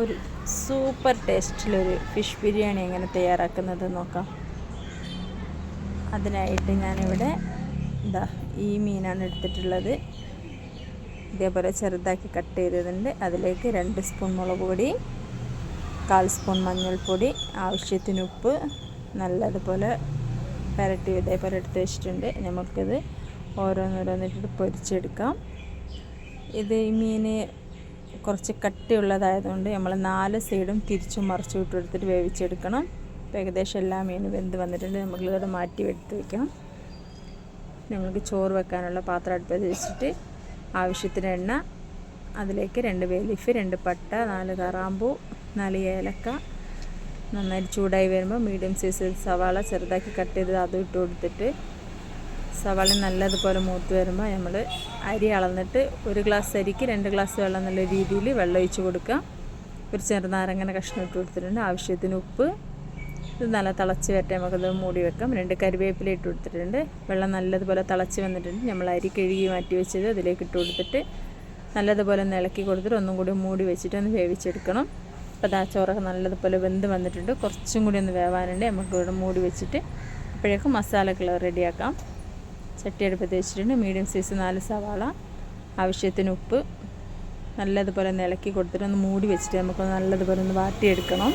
ഒരു super ടേസ്റ്റിലൊരു fish biryani എങ്ങനെ തയ്യാറാക്കുന്നത് നോക്കാം. അതിനായിട്ട് ഞാനിവിടെ ഇതാ ഈ മീനാണ് എടുത്തിട്ടുള്ളത്. ഇതേപോലെ ചെറുതാക്കി കട്ട് ചെയ്തതുണ്ട് അതിലേക്ക് രണ്ട് സ്പൂൺ മുളക് പൊടി കാൽ സ്പൂൺ മഞ്ഞൾപ്പൊടി ആവശ്യത്തിന് ഉപ്പ് നല്ലതുപോലെ പരട്ടി ഇതേപോലെ എടുത്ത് വെച്ചിട്ടുണ്ട്. നമുക്കിത് ഓരോന്നോരോന്നിട്ട് പൊരിച്ചെടുക്കാം. ഇത് ഈ മീൻ കുറച്ച് കട്ടിയുള്ളതായതുകൊണ്ട് നമ്മൾ നാല് സൈഡും തിരിച്ചും മറിച്ചു ഇട്ട് എടുത്തിട്ട് വേവിച്ചെടുക്കണം. അപ്പോൾ ഏകദേശം എല്ലാ മീനും വെന്ത് വന്നിട്ടുണ്ട്. നമുക്കിതോടെ മാറ്റി എടുത്ത് വയ്ക്കാം ഞങ്ങൾക്ക് ചോറ് വെക്കാനുള്ള പാത്രം അടുപ്പത്ത് വെച്ചിട്ട് ആവശ്യത്തിന് എണ്ണ അതിലേക്ക് രണ്ട് വേലിഫ് രണ്ട് പട്ട നാല് കറാമ്പൂ നാല് ഏലക്ക. നന്നായിട്ട് ചൂടായി വരുമ്പോൾ മീഡിയം സൈസ് സവാള ചെറുതാക്കി കട്ട് ചെയ്ത് അതും ഇട്ട് കൊടുത്തിട്ട് സവാള നല്ലതുപോലെ മൂത്ത് വരുമ്പോൾ നമ്മൾ അരി അളന്നിട്ട് ഒരു ഗ്ലാസ് അരിക്ക് രണ്ട് ഗ്ലാസ് വെള്ളം എന്നുള്ള രീതിയിൽ വെള്ളം ഒഴിച്ച് കൊടുക്കുക. ഒരു ചെറുനാരങ്ങനെ കഷ്ണം ഇട്ട് കൊടുത്തിട്ടുണ്ട്. ആവശ്യത്തിന് ഉപ്പ്. ഇത് നല്ല തിളച്ച് വരട്ടെ നമുക്കത് മൂടി വെക്കാം. രണ്ട് കരിവേപ്പില ഇട്ട് കൊടുത്തിട്ടുണ്ട്. വെള്ളം നല്ലതുപോലെ തിളച്ച് വന്നിട്ടുണ്ട്. നമ്മൾ അരി കഴുകി മാറ്റി വെച്ചത് അതിലേക്ക് ഇട്ട് കൊടുത്തിട്ട് നല്ലതുപോലെ ഒന്ന് ഇളക്കി കൊടുത്തിട്ട് ഒന്നും കൂടി മൂടി വെച്ചിട്ട് ഒന്ന് വേവിച്ചെടുക്കണം. അപ്പോൾ ആ ചോറൊക്കെ നല്ലതുപോലെ വെന്ത് വന്നിട്ടുണ്ട്. കുറച്ചും കൂടി ഒന്ന് വേവാനുണ്ട്. നമുക്ക് ഇവിടെ മൂടി വെച്ചിട്ട് അപ്പോഴേക്കും മസാലകൾ റെഡിയാക്കാം. ചട്ടി അടുപ്പത്ത് വെച്ചിട്ടുണ്ട് മീഡിയം സൈസ് നാല് സവാള ആവശ്യത്തിന് ഉപ്പ് നല്ലതുപോലെ ഒന്ന് ഇളക്കി കൊടുത്തിട്ട് ഒന്ന് മൂടി വെച്ചിട്ട് നമുക്ക് നല്ലതുപോലെ ഒന്ന് വാട്ടിയെടുക്കണം.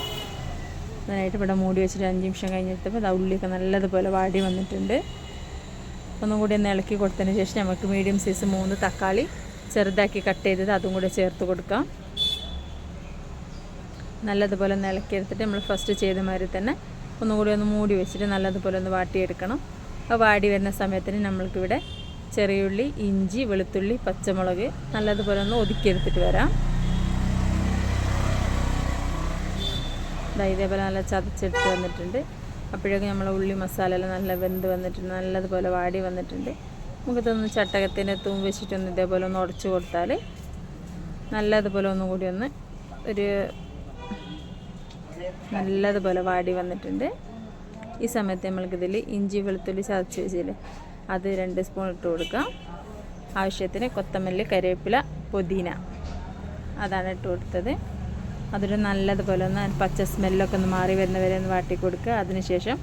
അതിനായിട്ട് ഇവിടെ മൂടി വെച്ചിട്ട് അഞ്ച് നിമിഷം കഴിഞ്ഞിട്ടപ്പോൾ അത് ഉള്ളിയൊക്കെ നല്ലതുപോലെ വാടി വന്നിട്ടുണ്ട്. ഒന്നും കൂടി ഒന്ന് ഇളക്കി കൊടുത്തതിന് ശേഷം നമുക്ക് മീഡിയം സൈസ് മൂന്ന് തക്കാളി ചെറുതാക്കി കട്ട് ചെയ്തത് അതും കൂടെ ചേർത്ത് കൊടുക്കാം. നല്ലതുപോലെ ഒന്ന് ഇളക്കിയെടുത്തിട്ട് നമ്മൾ ഫസ്റ്റ് ചെയ്ത മാതിരി തന്നെ ഒന്നുകൂടി ഒന്ന് മൂടി വെച്ചിട്ട് നല്ലതുപോലെ ഒന്ന് വാട്ടിയെടുക്കണം. വാടി വരുന്ന സമയത്തിന് നമ്മൾക്കിവിടെ ചെറിയുള്ളി ഇഞ്ചി വെളുത്തുള്ളി പച്ചമുളക് നല്ലതുപോലെ ഒന്ന് ഒതുക്കിയെടുത്തിട്ട് വരാം. ഇതേപോലെ നല്ല ചതച്ചെടുത്ത് വന്നിട്ടുണ്ട്. അപ്പോഴേക്കും നമ്മളെ ഉള്ളി മസാല എല്ലാം നല്ല വെന്ത് വന്നിട്ടുണ്ട് നല്ലതുപോലെ വാടി വന്നിട്ടുണ്ട്. നമുക്കിതൊന്ന് ചട്ടകത്തിന്റെ തൂമ്പ് വെച്ചിട്ടൊന്ന് ഇതേപോലെ ഒന്ന് ഉടച്ചു കൊടുത്താൽ നല്ലതുപോലെ ഒന്നും കൂടി ഒന്ന് ഒരു നല്ലതുപോലെ വാടി വന്നിട്ടുണ്ട്. ഈ സമയത്ത് നമ്മൾക്കിതിൽ ഇഞ്ചി വെളുത്തുള്ളി ചതച്ച് വെച്ചില്ലേ അത് രണ്ട് സ്പൂൺ ഇട്ട് കൊടുക്കാം. ആവശ്യത്തിന് കൊത്തമല്ലി കറിവേപ്പില പുതിന. അതാണ് ഇട്ട് കൊടുത്തത്. അതൊരു നല്ലതുപോലെ ഒന്ന് പച്ച സ്മെല്ലൊക്കെ ഒന്ന് മാറി വരുന്നവരെ ഒന്ന് വാട്ടി കൊടുക്കുക. അതിനുശേഷം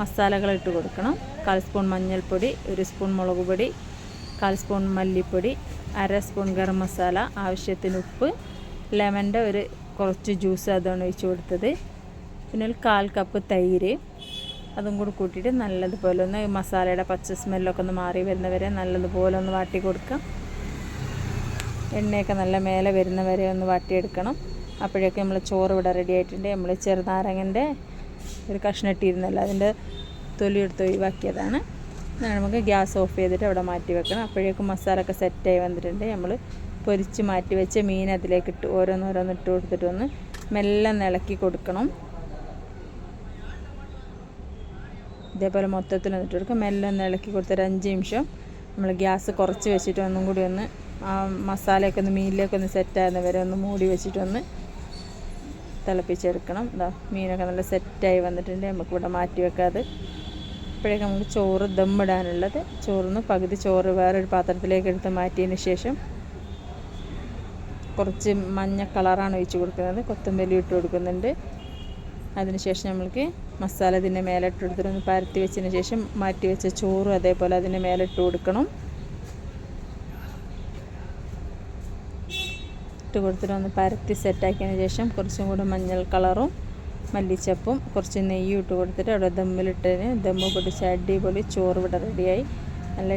മസാലകൾ ഇട്ട് കൊടുക്കണം. കാൽ സ്പൂൺ മഞ്ഞൾപ്പൊടി ഒരു സ്പൂൺ മുളക് പൊടി കാൽ സ്പൂൺ മല്ലിപ്പൊടി അര സ്പൂൺ ഗരം മസാല ആവശ്യത്തിന് ഉപ്പ് ലെമന്റെ ഒരു കുറച്ച് ജ്യൂസ് അതാണ് ഒഴിച്ച് കൊടുത്തത്. പിന്നെ ഒരു കാൽ കപ്പ് തൈര് അതും കൂടി കൂട്ടിയിട്ട് നല്ലതുപോലെ ഒന്ന് മസാലയുടെ പച്ച സ്മെല്ലൊക്കെ ഒന്ന് മാറി വരുന്നവരെ നല്ലതുപോലെ ഒന്ന് വാട്ടി കൊടുക്കാം. എണ്ണയൊക്കെ നല്ല മേലെ വരുന്നവരെ ഒന്ന് വാട്ടിയെടുക്കണം. അപ്പോഴേക്കും നമ്മൾ ചോറ് ഇവിടെ റെഡി ആയിട്ടുണ്ട്. നമ്മൾ ചെറുനാരങ്ങന്റെ ഒരു കഷ്ണം ഇട്ടിരുന്നല്ലോ അതിന്റെ തൊലി എടുത്ത് ഒഴിവാക്കിയതാണ്. നമുക്ക് ഗ്യാസ് ഓഫ് ചെയ്തിട്ട് അവിടെ മാറ്റി വെക്കണം. അപ്പോഴേക്കും മസാല ഒക്കെ സെറ്റായി വന്നിട്ടുണ്ട്. നമ്മൾ പൊരിച്ച് മാറ്റി വെച്ച മീൻ അതിലേക്ക് ഇട്ട് ഓരോന്നോരോന്ന് ഇട്ട് കൊടുത്തിട്ട് ഒന്ന് മെല്ലെ ഇളക്കി കൊടുക്കണം. ഇതേപോലെ മൊത്തത്തിൽ വന്നിട്ട് കൊടുക്കുക മെല്ലെ ഒന്ന് ഇളക്കി കൊടുത്തൊരു അഞ്ച് നിമിഷം നമ്മൾ ഗ്യാസ് കുറച്ച് വെച്ചിട്ട് ഒന്നും കൂടി ഒന്ന് ആ മസാലയൊക്കെ ഒന്ന് മീനിലേക്ക് ഒന്ന് സെറ്റാകുന്ന വരെ ഒന്ന് മൂടി വെച്ചിട്ടൊന്ന് തിളപ്പിച്ചെടുക്കണം. എന്താ മീനൊക്കെ നല്ല സെറ്റായി വന്നിട്ടുണ്ട്. നമുക്ക് ഇവിടെ മാറ്റി വെക്കാതെ ഇപ്പോഴേക്ക് നമുക്ക് ചോറ് ദമ്മിടാനുള്ളത്. ചോറിന്ന് പകുതി ചോറ് വേറൊരു പാത്രത്തിലേക്ക് എടുത്ത് മാറ്റിയതിന് ശേഷം കുറച്ച് മഞ്ഞ കളറാണ് ഒഴിച്ച് കൊടുക്കുന്നത്. കൊത്തമ്പല്ലി ഇട്ട് കൊടുക്കുന്നുണ്ട്. അതിനുശേഷം നമ്മൾക്ക് മസാല ഇതിന്റെ മേലെ ഇട്ട് കൊടുത്തിട്ട് ഒന്ന് പരത്തി വെച്ചതിന് ശേഷം മാറ്റി വെച്ച ചോറും അതേപോലെ അതിന്റെ മേലെ ഇട്ട് കൊടുക്കണം. ഇട്ട് കൊടുത്തിട്ട് ഒന്ന് പരത്തി സെറ്റാക്കിയതിന് ശേഷം കുറച്ചും കൂടെ മഞ്ഞൾ കളറും മല്ലിച്ചപ്പും കുറച്ച് നെയ്യും ഇട്ട് കൊടുത്തിട്ട് അവിടെ ദമ്മിലിട്ടതിന് ദമ്മ് പൊടിച്ച് അടിപൊളി ചോറ് ഇവിടെ റെഡിയായി നല്ല